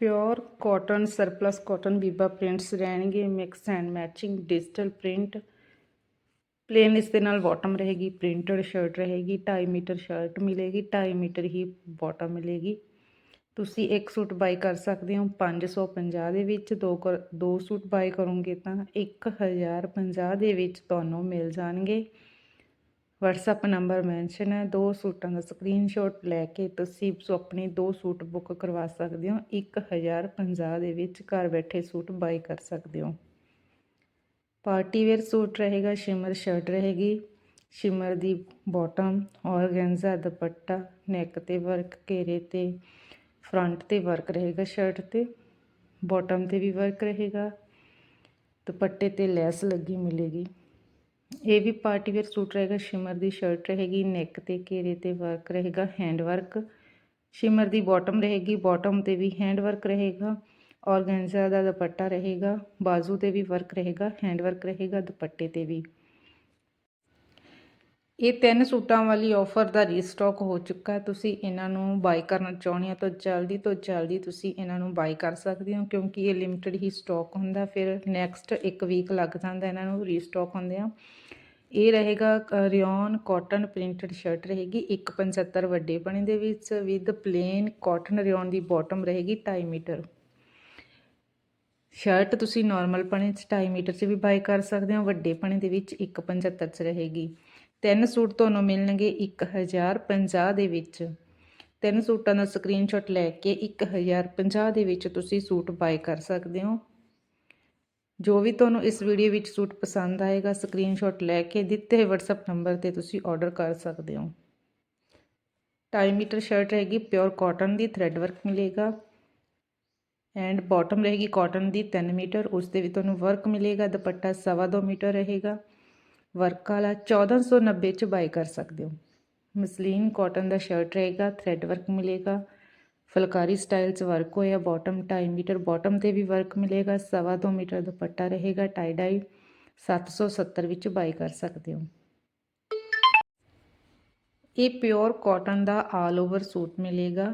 Pure cotton surplus cotton Biba prints ਰਹਿਣਗੇ, mix and matching, digital print. Plain ਇਸ ਦੇ ਨਾਲ ਬਾਟਮ ਰਹੇਗੀ, ਪ੍ਰਿੰਟਡ ਸ਼ਰਟ ਰਹੇਗੀ 2.5 ਮੀਟਰ ਸ਼ਰਟ ਮਿਲੇਗੀ 2.5 ਮੀਟਰ ਹੀ ਬਾਟਮ ਮਿਲੇਗੀ। ਤੁਸੀਂ ਇੱਕ ਸੂਟ ਬਾਈ ਕਰ ਸਕਦੇ ਹੋ 550 ਦੇ ਵਿੱਚ, ਦੋ ਕਰ- ਦੋ ਸੂਟ ਬਾਈ ਕਰੋਗੇ ਤਾਂ 1050 ਦੇ ਵਿੱਚ ਤੁਹਾਨੂੰ ਮਿਲ ਜਾਣਗੇ। WhatsApp ਨੰਬਰ ਮੈਂਸ਼ਨ ਹੈ, ਦੋ ਸੂਟਾਂ ਦਾ ਸਕਰੀਨਸ਼ਾਟ ਲੈ ਕੇ ਤੁਸੀਂ ਸੋ ਆਪਣੇ ਦੋ ਸੂਟ ਬੁੱਕ ਕਰਵਾ ਸਕਦੇ ਹੋ 1050 ਦੇ ਵਿੱਚ ਘਰ ਬੈਠੇ ਸੂਟ ਬਾਈ ਕਰ ਸਕਦੇ ਹੋ। ਪਾਰਟੀ ਵੇਅਰ ਸੂਟ ਰਹੇਗਾ ਸ਼ਿਮਰ ਸ਼ਰਟ ਰਹੇਗੀ ਸ਼ਿਮਰ ਦੀ ਬਾਟਮ ਔਰਗੈਂਜ਼ਾ ਦੁਪੱਟਾ ਨੈਕ ਤੇ ਵਰਕ ਘੇਰੇ ਤੇ ਫਰੰਟ ਤੇ ਵਰਕ ਰਹੇਗਾ ਸ਼ਰਟ ਤੇ ਬਾਟਮ ਤੇ ਵੀ ਵਰਕ ਰਹੇਗਾ, ਦੁਪੱਟੇ ਤੇ ਲੈਸ ਲੱਗੀ ਮਿਲੇਗੀ। ਇਹ ਵੀ ਪਾਰਟੀ ਵੇਅਰ ਸੂਟ ਰਹੇਗਾ, ਸ਼ਿਮਰ ਦੀ ਸ਼ਰਟ ਰਹੇਗੀ ਨੈਕ ਤੇ ਘੇਰੇ ਤੇ ਵਰਕ ਰਹੇਗਾ ਹੈਂਡ ਵਰਕ ਸ਼ਿਮਰ ਦੀ ਬਾਟਮ ਰਹੇਗੀ ਬਾਟਮ ਤੇ ਵੀ ਹੈਂਡ ਵਰਕ ਰਹੇਗਾ। ਔਰਗੈਂਜ਼ਾ ਦਾ ਦੁਪੱਟਾ ਰਹੇਗਾ, ਬਾਜ਼ੂ ਤੇ ਵੀ ਵਰਕ ਰਹੇਗਾ ਹੈਂਡ ਵਰਕ ਰਹੇਗਾ, ਦੁਪੱਟੇ ਤੇ ਵੀ। ਇਹ ਤਿੰਨ ਸੂਟਾਂ ਵਾਲੀ ਆਫਰ ਦਾ ਰੀਸਟਾਕ ਹੋ ਚੁੱਕਾ ਹੈ। ਤੁਸੀਂ ਇਹਨਾਂ ਨੂੰ ਬਾਈ ਕਰਨਾ ਚਾਹੁੰਦੇ ਹੋ ਤਾਂ ਜਲਦੀ ਤੋਂ ਜਲਦੀ ਤੁਸੀਂ ਇਹਨਾਂ ਨੂੰ ਬਾਈ ਕਰ ਸਕਦੇ ਹੋ ਕਿਉਂਕਿ ਇਹ ਲਿਮਟਿਡ ਹੀ ਸਟਾਕ ਹੁੰਦਾ। ਫਿਰ ਨੈਕਸਟ ਇੱਕ ਵੀਕ ਲੱਗ ਜਾਂਦਾ ਇਹਨਾਂ ਨੂੰ ਰੀਸਟਾਕ ਹੁੰਦੇ ਆ ਇਹ ਰਹੇਗਾ ਰਿਓਨ ਕਾਟਨ ਪ੍ਰਿੰਟਡ ਸ਼ਰਟ ਰਹੇਗੀ। 175 ਵੱਡੇ ਬਣੇ ਦੇ ਵਿੱਚ ਵਿਦ ਪਲੇਨ ਕਾਟਨ ਰਿਓਨ ਦੀ ਬਾਟਮ ਰਹੇਗੀ 2.5 ਮੀਟਰ। ਸ਼ਰਟ ਤੁਸੀਂ ਨਾਰਮਲ ਪਣੇ 'ਚ 2.5 ਮੀਟਰ 'ਚ ਵੀ ਬਾਈ ਕਰ ਸਕਦੇ ਹੋ। ਵੱਡੇ ਪਣੇ ਦੇ ਵਿੱਚ 175 'ਚ ਰਹੇਗੀ। ਤਿੰਨ ਸੂਟ ਤੁਹਾਨੂੰ ਮਿਲਣਗੇ 1050 ਦੇ ਵਿੱਚ। ਤਿੰਨ ਸੂਟਾਂ ਦਾ ਸਕਰੀਨਸ਼ਾਟ ਲੈ ਕੇ 1050 ਦੇ ਵਿੱਚ ਤੁਸੀਂ ਸੂਟ ਬਾਈ ਕਰ ਸਕਦੇ ਹੋ। ਜੋ ਵੀ ਤੁਹਾਨੂੰ ਇਸ ਵੀਡੀਓ ਵਿੱਚ ਸੂਟ ਪਸੰਦ ਆਏਗਾ ਸਕਰੀਨਸ਼ਾਟ ਲੈ ਕੇ ਦਿੱਤੇ ਹੋਏ WhatsApp ਨੰਬਰ ਤੇ ਤੁਸੀਂ ਆਰਡਰ ਕਰ ਸਕਦੇ ਹੋ। 2.5 ਮੀਟਰ ਸ਼ਰਟ ਰਹੇਗੀ ਪਿਓਰ ਕਾਟਨ ਦੀ ਥ੍ਰੈਡ ਵਰਕ ਮਿਲੇਗਾ। ਐਂਡ ਬਾਟਮ ਰਹੇਗੀ ਕਾਟਨ ਦੀ 3 ਮੀਟਰ ਉਸ 'ਤੇ ਵੀ ਤੁਹਾਨੂੰ ਵਰਕ ਮਿਲੇਗਾ, ਦੁਪੱਟਾ 2.5 ਮੀਟਰ ਰਹੇਗਾ। ਵਰਕ ਵਾਲਾ 1490 ਚ ਬਾਈ ਕਰ ਸਕਦੇ ਹੋ। ਮਸਲੀਨ ਕਾਟਨ ਦਾ ਸ਼ਰਟ ਰਹੇਗਾ ਥ੍ਰੈਡ ਵਰਕ ਮਿਲੇਗਾ, ਫੁਲਕਾਰੀ ਸਟਾਈਲ ਚ ਵਰਕ ਹੋਇਆ ਬਾਟਮ 2.5 ਮੀਟਰ ਬਾਟਮ ਤੇ ਵੀ ਵਰਕ ਮਿਲੇਗਾ 2.5 ਮੀਟਰ ਦੁਪੱਟਾ ਰਹੇਗਾ ਟਾਈ ਡਾਈ 770 ਵਿੱਚ ਬਾਈ ਕਰ ਸਕਦੇ ਹੋ। ਇਹ ਪਿਓਰ ਕਾਟਨ ਦਾ ਆਲ ਓਵਰ ਸੂਟ ਮਿਲੇਗਾ।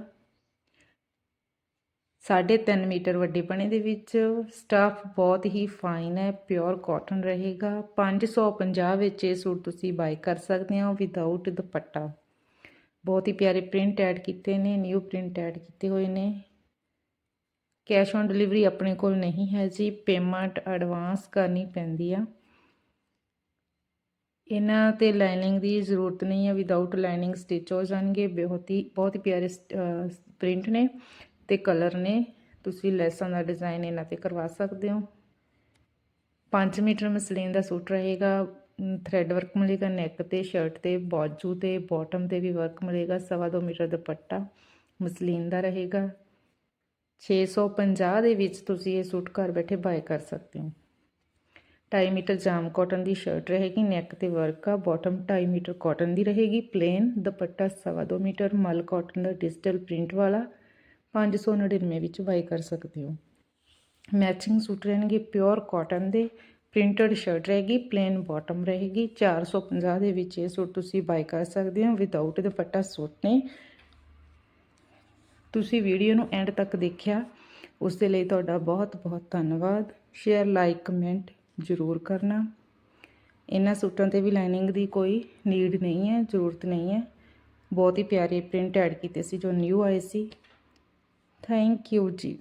ਸਾਢੇ 3 ਮੀਟਰ ਵੱਡੇ ਪਣੇ ਦੇ ਵਿੱਚ। ਸਟਾਫ ਬਹੁਤ ਹੀ ਫਾਈਨ ਹੈ ਪਿਓਰ ਕਾਟਨ ਰਹੇਗਾ। 550 ਵਿੱਚ ਇਹ ਸੂਟ ਤੁਸੀਂ ਬਾਈ ਕਰ ਸਕਦੇ ਹੋ ਵਿਦਆਊਟ ਦੁਪੱਟਾ। ਬਹੁਤ ਹੀ ਪਿਆਰੇ ਪ੍ਰਿੰਟ ਐਡ ਕੀਤੇ ਨੇ ਨਿਊ ਪ੍ਰਿੰਟ ਐਡ ਕੀਤੇ ਹੋਏ ਨੇ। ਕੈਸ਼ ਔਨ ਡਿਲੀਵਰੀ ਆਪਣੇ ਕੋਲ ਨਹੀਂ ਹੈ ਜੀ ਪੇਮੈਂਟ ਐਡਵਾਂਸ ਕਰਨੀ ਪੈਂਦੀ ਆ। ਇਹਨਾਂ ਤੇ ਲਾਈਨਿੰਗ ਦੀ ਜ਼ਰੂਰਤ ਨਹੀਂ ਹੈ ਵਿਦਆਊਟ ਲਾਈਨਿੰਗ ਸਟਿਚ ਹੋ ਜਾਣਗੇ। ਬਹੁਤ ਹੀ ਬਹੁਤ ਹੀ ਪਿਆਰੇ ਪ੍ਰਿੰਟ ਨੇ। ਤੇ ਕਲਰ ਨੇ ਤੁਸੀਂ ਲੈਸਾਂ ਦਾ ਡਿਜ਼ਾਈਨ ਇਹਨਾਂ ਤੇ ਕਰਵਾ ਸਕਦੇ ਹੋ। 5 ਮੀਟਰ ਮਸਲੀਨ ਦਾ ਸੂਟ ਰਹੇਗਾ ਥ੍ਰੈਡ ਵਰਕ ਮਿਲੇਗਾ ਨੈਕ ਤੇ ਸ਼ਰਟ ਤੇ, ਬਾਜੂ ਤੇ ਬਾਟਮ ਤੇ ਵੀ ਵਰਕ ਮਿਲੇਗਾ 2.5 ਮੀਟਰ ਦੁਪੱਟਾ ਮਸਲੀਨ ਦਾ ਰਹੇਗਾ। 650 ਦੇ ਵਿੱਚ ਤੁਸੀਂ ਇਹ ਸੂਟ ਘਰ ਬੈਠੇ ਬਾਏ ਕਰ ਸਕਦੇ ਹੋ। 2.5 ਮੀਟਰ ਜਾਮ ਕਾਟਨ ਦੀ ਸ਼ਰਟ ਰਹੇਗੀ ਨੈਕ ਤੇ ਵਰਕ ਆ ਬਾਟਮ 2.5 ਮੀਟਰ ਕਾਟਨ ਦੀ ਰਹੇਗੀ plain dupatta 2.5 metre, mul cotton ਦਾ ਡਿਜੀਟਲ ਪ੍ਰਿੰਟ ਵਾਲਾ 599 ਵਿੱਚ ਬਾਈ ਕਰ ਸਕਦੇ ਹੋ। ਮੈਚਿੰਗ ਸੂਟ ਰਹਿਣਗੇ ਪਿਓਰ ਕਾਟਨ ਦੇ, ਪ੍ਰਿੰਟਡ ਸ਼ਰਟ ਰਹੇਗੀ, ਪਲੇਨ ਬਾਟਮ ਰਹੇਗੀ। 450 ਦੇ ਵਿੱਚ ਇਹ ਸੂਟ ਤੁਸੀਂ ਬਾਈ ਕਰ ਸਕਦੇ ਹੋ ਵਿਦਆਊਟ ਦੁਪੱਟਾ ਸੂਟ ਨੇ। ਤੁਸੀਂ ਵੀਡੀਓ ਨੂੰ ਐਂਡ ਤੱਕ ਦੇਖਿਆ, ਉਸ ਦੇ ਲਈ ਤੁਹਾਡਾ ਬਹੁਤ ਬਹੁਤ ਧੰਨਵਾਦ। ਸ਼ੇਅਰ, ਲਾਈਕ, ਕਮੈਂਟ ਜ਼ਰੂਰ ਕਰਨਾ। ਇਹਨਾਂ ਸੂਟਾਂ ਤੇ ਵੀ ਲਾਈਨਿੰਗ ਦੀ ਕੋਈ ਨੀਡ ਨਹੀਂ ਹੈ, ਜ਼ਰੂਰਤ ਨਹੀਂ ਹੈ। ਬਹੁਤ ਹੀ ਪਿਆਰੇ ਪ੍ਰਿੰਟ ਐਡ ਕੀਤੇ ਸੀ ਜੋ ਨਿਊ ਆਏ ਸੀ। ਥੈਂਕ ਯੂ ਜੀ